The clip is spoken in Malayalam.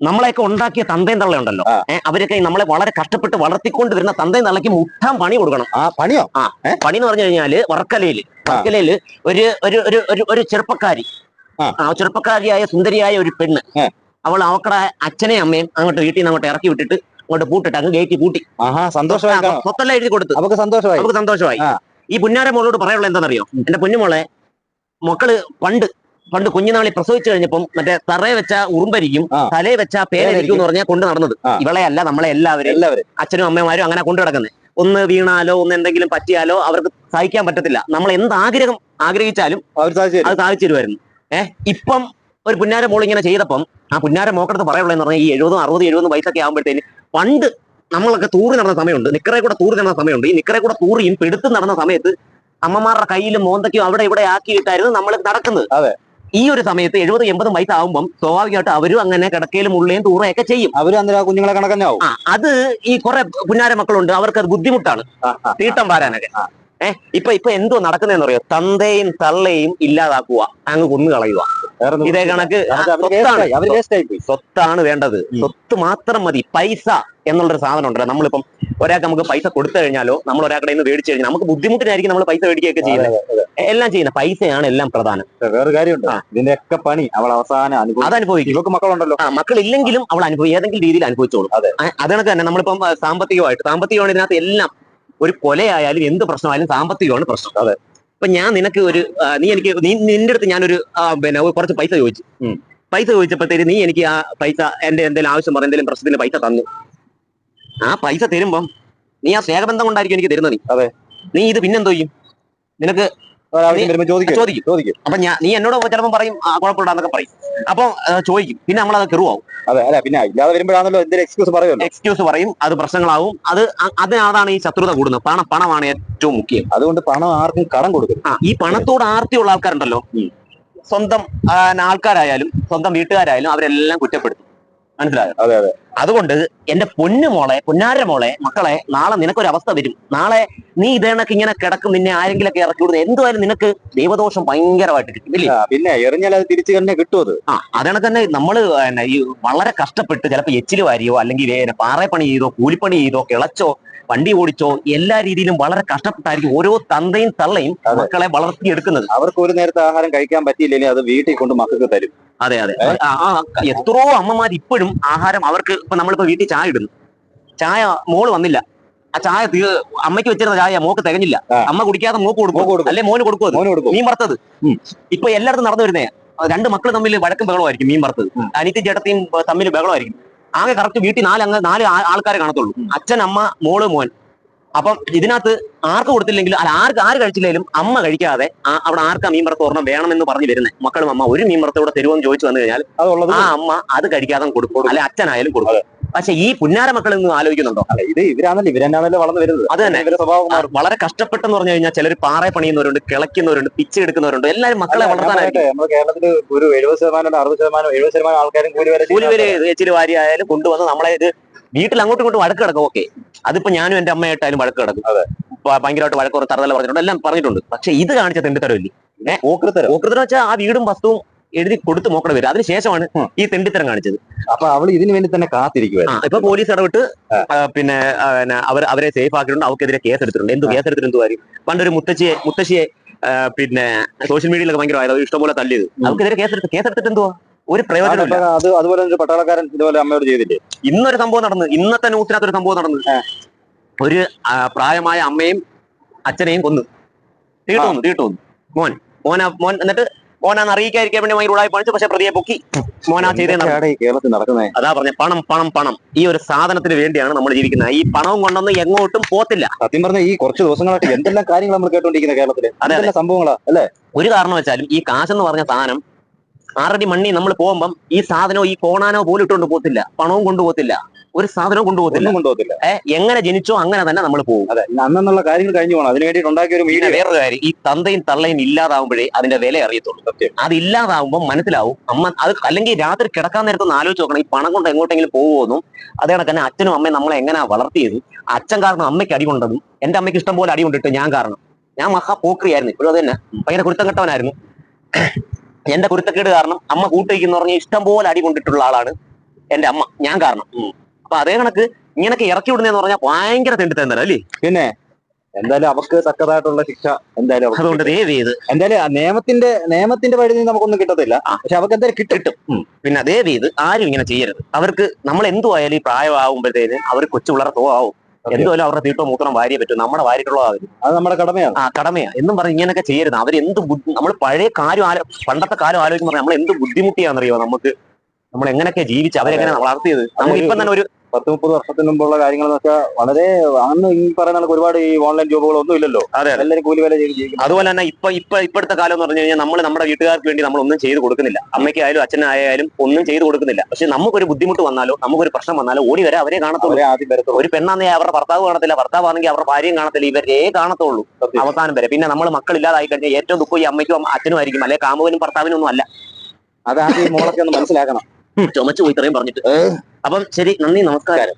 നമ്മളെയൊക്കെ ഉണ്ടാക്കിയ തന്തയും തള്ളയുണ്ടല്ലോ. അവരൊക്കെ നമ്മളെ വളരെ കഷ്ടപ്പെട്ട് വളർത്തിക്കൊണ്ട് വരുന്ന തന്തയും തള്ളയ്ക്ക് മുട്ടാൻ പണി കൊടുക്കണം. ആ പണിയോ? ആ പണി എന്ന് പറഞ്ഞു കഴിഞ്ഞാൽ വർക്കലയിൽ. വർക്കലയിൽ ഒരു ഒരു ഒരു ഒരു ചെറുപ്പക്കാരി. ആ. ചെറുപ്പക്കാരിയായ സുന്ദരിയായ ഒരു പെണ്ണ്. അവൾ അവക്കടെ അച്ഛനെയും അമ്മയും അങ്ങോട്ട് വീട്ടിൽ നിന്ന് അങ്ങോട്ട് ഇറക്കി വിട്ടിട്ട് അങ്ങോട്ട് പൂട്ടിട്ട് അങ്ങ് ഗേറ്റ് പൂട്ടി. ആഹാ സന്തോഷമായി സ്വത്തെല്ലാം എഴുതി കൊടുത്തു. അവക്ക് സന്തോഷമായി. നമുക്ക് സന്തോഷമായി. ഈ പുന്നാര മോളോട് പറയാനുള്ള എന്താണെന്നറിയോ? എന്റെ പൊന്നുമോളെ മക്കൾ പണ്ട് പണ്ട് കുഞ്ഞുനാളി പ്രസവിച്ചു കഴിഞ്ഞപ്പം മറ്റേ തറയെ വെച്ച ഉറുമ്പരിക്കും. തലയെ വെച്ച പേരരിക്കും എന്ന് പറഞ്ഞാൽ കൊണ്ട് നടന്നത്. ഇവളെയല്ല ഇവളെ അല്ല നമ്മളെ എല്ലാവരും എല്ലാവരും അച്ഛനും അമ്മമാരും അങ്ങനെ കൊണ്ടു കിടക്കുന്നത് ഒന്ന് വീണാലോ ഒന്ന് എന്തെങ്കിലും പറ്റിയാലോ അവർക്ക് സഹിക്കാൻ പറ്റത്തില്ല. നമ്മൾ എന്ത് ആഗ്രഹം ആഗ്രഹിച്ചാലും അവർ അത് സാധിച്ചു തരുമായിരുന്നു. ഏഹ് ഇപ്പം ഒരു പുന്നാര മോൾ ഇങ്ങനെ ചെയ്തപ്പം ആ പുന്നാര മോക്കടത്ത് പറയുള്ളതെന്ന് പറഞ്ഞാൽ ഈ എഴുപതും അറുപതും എഴുപതും വയസ്സൊക്കെ ആകുമ്പോഴത്തേന് പണ്ട് നമ്മളൊക്കെ തൂറി നടന്ന സമയമുണ്ട്. നിക്കറെ കൂടെ തൂറി നടന്ന സമയമുണ്ട്. ഈ നിക്കറെ കൂടെ തൂറിയും പെടുത്ത് നടന്ന സമയത്ത് അമ്മമാരുടെ കയ്യിലും മോന്തയ്ക്കും അവിടെ ഇവിടെ ആക്കിയിട്ടായിരുന്നു നമ്മൾ നടക്കുന്നത്. അതെ. ഈ ഒരു സമയത്ത് എഴുപത് വയസ്സ് വയസ്സാകുമ്പം സ്വാഭാവികമായിട്ട് അവരും അങ്ങനെ കിടക്കയിലും ഉള്ളിലും തൂറയൊക്കെ ചെയ്യും. അവർ അന്നേരം കുഞ്ഞുങ്ങളെ കണക്കന്നാവും അത് ഈ കുറെ പുന്നാര മക്കളുണ്ട്. അവർക്ക് അത് ബുദ്ധിമുട്ടാണ്. തീട്ടം വാരാനൊക്കെ ഏഹ് ഇപ്പൊ ഇപ്പൊ എന്തോ നടക്കുന്നതെന്ന് അറിയോ തന്തയും തള്ളയും ഇല്ലാതാക്കുക അങ്ങ് കൊന്നു കളയുക ഇതേ കണക്ക് സ്വത്താണ്. വേണ്ടത്. സ്വത്ത് മാത്രം മതി. പൈസ എന്നുള്ളൊരു സാധനം ഉണ്ടല്ലോ. നമ്മളിപ്പം ഒരാൾക്ക് നമുക്ക് പൈസ കൊടുത്തു കഴിഞ്ഞാലോ നമ്മൾ ഒരാൾക്കടെ നിന്ന് മേടിച്ചു കഴിഞ്ഞാൽ നമുക്ക് ബുദ്ധിമുട്ടിനായിരിക്കും നമ്മൾ പൈസ മേടിക്കുകയൊക്കെ ചെയ്യുന്നത്. എല്ലാം ചെയ്യുന്ന പൈസയാണ് എല്ലാം പ്രധാനം. വേറെ കാര്യമുണ്ട്. ഇതിന്റെ ഒക്കെ പണി അവൾ അവസാനം അനുഭവിക്കും അതനുഭവിക്കും. ഇവക്ക് മക്കളുണ്ടല്ലോ. ആ മക്കളില്ലെങ്കിലും അവൾ അനുഭവം ഏതെങ്കിലും രീതിയിൽ അനുഭവിച്ചോളും. അതെ. അത് കണക്ക് തന്നെ. നമ്മളിപ്പം സാമ്പത്തികമായിട്ട് സാമ്പത്തികമാണ് ഇതിനകത്ത് എല്ലാം ഒരു കൊലയായാലും എന്ത് പ്രശ്നമായാലും സാമ്പത്തികമാണ് പ്രശ്നം. അതെ. ഇപ്പൊ ഞാൻ നിനക്ക് ഒരു നീ എനിക്ക് നീ നിന്റെ അടുത്ത് ഞാനൊരു പിന്നെ കുറച്ച് പൈസ ചോദിച്ചു. പൈസ ചോദിച്ചപ്പോഴത്തേക്ക് നീ എനിക്ക് ആ പൈസ എന്റെ എന്തെങ്കിലും ആവശ്യം പറഞ്ഞ എന്തെങ്കിലും പ്രശ്നത്തിന് പൈസ തന്നു ആ പൈസ തരുമ്പം നീ ആ സ്നേഹബന്ധം കൊണ്ടായിരിക്കും എനിക്ക് തരുന്നത് നീ അതെ. നീ ഇത് പിന്നെന്തോ ചെയ്യും നിനക്ക് ചോദിക്കും. ചോദിക്കും. ചോദിക്കും. അപ്പൊ ഞാൻ നീ എന്നോട് ചിലപ്പോൾ പറയും കുഴപ്പമില്ലാന്നൊക്കെ പറയും. അപ്പൊ ചോദിക്കും. പിന്നെ നമ്മൾ നമ്മളത് കെറുവാവും. അതെ അല്ല പിന്നെ ഇല്ലാതെ വരുമ്പോഴാണല്ലോ എന്തൊരു എക്സ്ക്യൂസ് പറയുമല്ലോ. എക്സ്ക്യൂസ് പറയും അത് പ്രശ്നങ്ങളാവും. അത് അതിനാണ് അതിനതാണ് ഈ ശത്രുത കൂടുന്നത്. പണം പണമാണ് ഏറ്റവും മുഖ്യം. അതുകൊണ്ട് പണം ആർക്കും കടം കൊടുക്കും ആ ഈ പണത്തോട് ആർത്തിയുള്ള ആൾക്കാരുണ്ടല്ലോ. സ്വന്തം ആൾക്കാരായാലും സ്വന്തം വീട്ടുകാരായാലും അവരെല്ലാം കുറ്റപ്പെടുത്തും. മനസ്സിലായോ? അതെ അതെ. അതുകൊണ്ട് എന്റെ പൊന്നു മോളെ പൊന്നാര മോളെ മക്കളെ നാളെ നിനക്കൊരു അവസ്ഥ വരും. നാളെ നീ ഇതേണക്ക് ഇങ്ങനെ കിടക്കും നിന്നെ ആരെങ്കിലും ഒക്കെ ഇറക്കി വിടുന്നത് എന്തുമായാലും നിനക്ക് ദൈവദോഷം ഭയങ്കരമായിട്ട് കിട്ടും ഇല്ലേ? പിന്നെ എറിഞ്ഞാൽ അത് തിരിച്ചു തന്നെ കിട്ടും അത് ആ അതേണക്ക് തന്നെ നമ്മൾ ഈ വളരെ കഷ്ടപ്പെട്ട് ചിലപ്പോൾ എച്ചിൽ വാരിയോ അല്ലെങ്കിൽ പാറപ്പണി ചെയ്തോ കൂലിപ്പണി ചെയ്തോ കിളച്ചോ വണ്ടി ഓടിച്ചോ എല്ലാ രീതിയിലും വളരെ കഷ്ടപ്പെട്ടായിരിക്കും ഓരോ തന്തയും തള്ളയും. മക്കളെ വളർത്തിയെടുക്കുന്നത്. അവർക്ക് ഒരു നേരത്തെ ആഹാരം കഴിക്കാൻ പറ്റിയില്ലെങ്കിൽ അത് വീട്ടിൽ കൊണ്ട് മക്കൾക്ക് തരും. അതെ അതെ. ആ, എത്രയോ അമ്മമാർ ഇപ്പോഴും ആഹാരം അവർക്ക് ഇപ്പൊ നമ്മളിപ്പോ വീട്ടിൽ ചായ ഇടുന്നു. ചായ മോൾ വന്നില്ല. ആ ചായ അമ്മയ്ക്ക് വെച്ചിരുന്ന ചായ മോക്ക് തികഞ്ഞില്ല. അമ്മ കുടിക്കാതെ മോക്ക് കൊടുക്കും. അല്ലെ മോന് കൊടുക്കും മീൻ വറുത്തത്. ഇപ്പൊ എല്ലായിടത്തും നടന്നു വരുന്നേ രണ്ട് മക്കൾ തമ്മിൽ വഴക്കും ബഹളമായിരിക്കും മീൻ വറുത്തത്. അനിത്യ ചേട്ടത്തിയും തമ്മിൽ ബഹളമായിരിക്കും. ആകെ കറക്റ്റ് വീട്ടിൽ നാല് അങ്ങ് നാല് ആൾക്കാരെ കാണത്തുള്ളൂ. അച്ഛൻ അമ്മ മോൾ മോൻ. അപ്പം ഇതിനകത്ത് ആർക്ക് കൊടുത്തില്ലെങ്കിൽ അല്ല ആർക്ക് ആര് കഴിച്ചില്ലെങ്കിലും അമ്മ കഴിക്കാതെ അവിടെ ആർക്കാ മീൻ വറുത്ത ഓർമ്മ വേണമെന്ന് പറഞ്ഞു വരുന്നത് മക്കളും അമ്മ ഒരു മീൻ വറുത്തോടെ തരുമെന്ന് ചോദിച്ചു വന്നു കഴിഞ്ഞാൽ ആ അമ്മ അത് കഴിക്കാതെ കൊടുക്കും. അല്ലെ അച്ഛനായാലും കൊടുക്കും. പക്ഷെ ഈ പുന്നാര മക്കൾ ഇന്ന് ആലോചിക്കുന്നുണ്ടോ? അല്ല ഇത് ഇവരാണല്ലോ ഇവരെന്നാണല്ലോ വളർന്നു വരുന്നത്. അത് തന്നെ. ഇവരുടെ സ്വഭാവം വളരെ കഷ്ടപ്പെട്ടെന്ന് പറഞ്ഞു കഴിഞ്ഞാൽ ചിലർ പാറ പണിയുന്നവരുണ്ട് കിളയ്ക്കുന്നവരുണ്ട് പിച്ച് എടുക്കുന്നവരുണ്ട്. എല്ലാവരും മക്കളെ വളർത്താനായിട്ട് നമ്മുടെ കേരളത്തിൽ ഒരു എഴുപത് ശതമാനം അറുപത് ശതമാനം എഴുപത് ശതമാനം ആൾക്കാരും കൂടി വരെ കൂലി വരെ ഇച്ചിരി വാരി ആയാലും കൊണ്ടുവന്ന് നമ്മളെ ഇത് വീട്ടിൽ അങ്ങോട്ടും ഇങ്ങോട്ടും വഴക്ക് കിടക്കും ഓക്കെ. അതിപ്പോ ഞാനും എന്റെ അമ്മയായിട്ടായാലും വഴക്ക് കിടക്കും. അതെ. ഭയങ്കരമായിട്ട് വഴക്ക് തറതല പറഞ്ഞിട്ടുണ്ട് എല്ലാം പറഞ്ഞിട്ടുണ്ട്. പക്ഷെ ഇത് കാണിച്ച തെണ്ടിത്തരമില്ലേ ഓക്കൃത്തരം ഓക്കൃതരം വെച്ചാൽ ആ വീടും വസ്തുവും എഴുതി കൊടുത്ത് നോക്കണം വരും. അതിനുശേഷമാണ്. ഈ തെണ്ടിത്തരം കാണിച്ചത്. അപ്പൊ അവൾ ഇതിനു വേണ്ടി തന്നെ കാത്തിരിക്കുവായിരുന്നു. ഇപ്പൊ പോലീസ് ഇടപെട്ട് പിന്നെ അവർ അവരെ സേഫ് ആക്കിയിട്ടുണ്ട്. അവർക്കെതിരെ കേസ് എടുത്തിട്ടുണ്ട് എന്ത് കേസ് എടുത്തിട്ടുണ്ട് കാര്യം? പണ്ടൊരു മുത്തശ്ശിയെ മുത്തശ്ശിയെ പിന്നെ സോഷ്യൽ മീഡിയയിലൊക്കെ ഭയങ്കര ആയത് ഇഷ്ടംപോലെ തല്ലിയത്. അവർക്കെതിരെ കേസ് എടുത്ത് കേസ് എടുത്തിട്ട് എന്തുവാ ഒരു പ്രയോജനമില്ല അത് അതുപോലെ ഒരു പട്ടാളക്കാരൻ ഇതുപോലെ അമ്മയോട് ചെയ്തില്ലേ? ഇന്നൊരു സംഭവം നടന്നു ഇന്നത്തെ ന്യൂസിനകത്ത് ഒരു സംഭവം നടന്നു. ഒരു പ്രായമായ അമ്മയും അച്ഛനെയും കൊന്നു. തീട്ടോന്നു തീട്ടു മോൻ മോൻ മോൻ എന്നിട്ട് മോനാന്ന് അറിയിക്കാതിരിക്കാൻ വേണ്ടി ഭയങ്കര ഉടായി പണിച്ചു പക്ഷെ പ്രതിയെ പൊക്കി മോനാ ചെയ്തേ കേരളത്തിൽ നടക്കുന്നത് അതാ പറഞ്ഞ പണം പണം പണം. ഈ ഒരു സാധനത്തിന് വേണ്ടിയാണ് നമ്മൾ ജീവിക്കുന്നത്. ഈ പണവും കൊണ്ടൊന്നും എങ്ങോട്ടും പോത്തില്ല. സത്യം പറഞ്ഞ ഈ കുറച്ച് ദിവസങ്ങളായിട്ട് എന്തെല്ലാം കാര്യങ്ങൾ നമ്മൾ കേട്ടോണ്ടിരിക്കുന്ന കേരളത്തിൽ? അതെല്ലാം സംഭവങ്ങളാ? അല്ലെ? ഒരു കാരണം വെച്ചാലും ഈ കാശെന്ന് പറഞ്ഞ സാധനം ആറടി മണ്ണി നമ്മൾ പോകുമ്പം ഈ സാധനവും ഈ കോണാനോ പോലും ഇട്ടുകൊണ്ട് പോത്തില്ല. പണവും കൊണ്ടുപോകത്തില്ല ഒരു സാധനവും കൊണ്ടുപോകത്തില്ല. കൊണ്ടുപോകത്തില്ല. എങ്ങനെ ജനിച്ചോ അങ്ങനെ തന്നെ നമ്മൾ പോകും അതെ അന്നുള്ള കാര്യങ്ങൾ കഴിഞ്ഞു പോകണം. അതിന് വേണ്ടിയിട്ട് ഉണ്ടാക്കിയ ഒരു മീഡിയ വേറൊരു കാര്യം ഈ തന്തയും തള്ളയും ഇല്ലാതാവുമ്പോഴേ അതിന്റെ വില അറിയത്തുള്ളൂ. അത് ഇല്ലാതാവുമ്പോൾ മനസ്സിലാവും അമ്മ അത് അല്ലെങ്കിൽ രാത്രി കിടക്കാൻ നേരത്തെ ഒന്ന് ആലോചിച്ച് നോക്കണം ഈ പണം കൊണ്ട് എങ്ങോട്ടെങ്കിലും പോകുമെന്നും അതേ കണക്ക് തന്നെ അച്ഛനും അമ്മയും നമ്മളെ എങ്ങനെ വളർത്തിയത്? അച്ഛൻ കാരണം അമ്മയ്ക്ക് അടി കൊണ്ടതും എന്റെ അമ്മയ്ക്ക് ഇഷ്ടം പോലെ അടി കൊണ്ടിട്ട് ഞാൻ കാരണം. ഞാൻ മഹാ പോക്രിയായിരുന്നു ഇപ്പോഴും അത് തന്നെ. ഭയങ്കര കുരുത്തം കെട്ടവനായിരുന്നു. എന്റെ കുരുത്തക്കേട് കാരണം അമ്മ കൂട്ടിരിക്കുന്ന പറഞ്ഞ ഇഷ്ടം പോലെ അടി കൊണ്ടിട്ടുള്ള ആളാണ് എന്റെ അമ്മ. ഞാൻ കാരണം. അപ്പൊ അതേ കണക്ക് ഇങ്ങനൊക്കെ ഇറക്കി വിടുന്നതെന്ന് പറഞ്ഞാൽ ഭയങ്കര തെണ്ടിത്തന്നല്ലോ അല്ലേ? പിന്നെ എന്തായാലും അവക്ക് തക്കതായിട്ടുള്ള ശിക്ഷ എന്തായാലും അതുകൊണ്ട് ദയവ് ചെയ്ത് എന്തായാലും ആ നിയമത്തിന്റെ നിയമത്തിന്റെ പരിധി നമുക്കൊന്നും കിട്ടത്തില്ല. പക്ഷെ അവർക്ക് എന്തായാലും കിട്ടും. കിട്ടും. പിന്നെ ദയവ് ചെയ്ത് ആരും ഇങ്ങനെ ചെയ്യരുത്. അവർക്ക് നമ്മൾ എന്തുവായാലും ഈ പ്രായമാകുമ്പോഴത്തേന് അവർ കൊച്ചു പിള്ളേർ തോ ആവും എന്തുവായാലും അവരുടെ തീട്ടോ മൂത്രം വാരിയേ പറ്റും. നമ്മുടെ വാരിട്ടുള്ളതാവും അത് നമ്മുടെ കടമയാണ്. ആ കടമയാ. എന്നും പറഞ്ഞ് ഇങ്ങനെയൊക്കെ ചെയ്യരുത്. അവർ എന്ത് നമ്മൾ പഴയ കാര്യം ആലോ പണ്ടത്തെ കാലം ആലോചിക്കുമ്പോൾ നമ്മൾ എന്ത് ബുദ്ധിമുട്ടിയാണെന്നറിയോ നമുക്ക്? നമ്മൾ എങ്ങനെയൊക്കെ ജീവിച്ച് അവരെങ്ങനെ വളർത്തിയത്? നമ്മൾ ഇപ്പം തന്നെ ഒരു പത്ത് മുപ്പത് വർഷത്തിന് മുമ്പുള്ള കാര്യങ്ങൾ എന്ന് വെച്ചാൽ വളരെ അന്ന് ഈ പറയുന്ന ഒരുപാട് ഈ ഓൺലൈൻ ജോബുകളൊന്നും ഇല്ലല്ലോ. അതെ എല്ലാവരും കൂലി വില ചെയ്ത് ജീവിക്കുന്നു. അതുപോലെ തന്നെ ഇപ്പൊ ഇപ്പൊ ഇപ്പോഴത്തെ കാലം എന്ന് പറഞ്ഞു കഴിഞ്ഞാൽ നമ്മൾ നമ്മുടെ വീട്ടുകാർക്ക് വേണ്ടി നമ്മൾ ഒന്നും ചെയ്ത് കൊടുക്കുന്നില്ല. അമ്മയ്ക്കായാലും അച്ഛനായാലും ഒന്നും ചെയ്ത് കൊടുക്കുന്നില്ല. പക്ഷെ നമുക്കൊരു ബുദ്ധിമുട്ട് വന്നാലോ നമുക്കൊരു പ്രശ്നം വന്നാലോ ഓടി വരെ അവരെ കാണത്തുള്ളൂ. ആദ്യം വരത്തുള്ളൂ. ഒരു പെണ്ണാന്നേ അവരുടെ ഭർത്താവ് കാണത്തില്ല ഭർത്താവ് ആണെങ്കിൽ അവരുടെ ഭാര്യയും കാണത്തില്ല ഇവരേ കാണത്തുള്ളൂ. അവസാനം വരെ. പിന്നെ നമ്മൾ മക്കളില്ലാതായി കഴിഞ്ഞാൽ ഏറ്റവും ദുഃഖം ഈ അമ്മയ്ക്കും അമ്മ- അച്ഛനും ആയിരിക്കും അല്ലെ കാമുകനും ഭർത്താവിനും ഒന്നും അല്ല. അതാണ് ഈ മോളൊക്കെ ഒന്ന് മനസ്സിലാക്കണം. ചുമച്ചു പോയി ഇത്രയും പറഞ്ഞിട്ട്. അപ്പം ശരി നന്ദി നമസ്കാരം.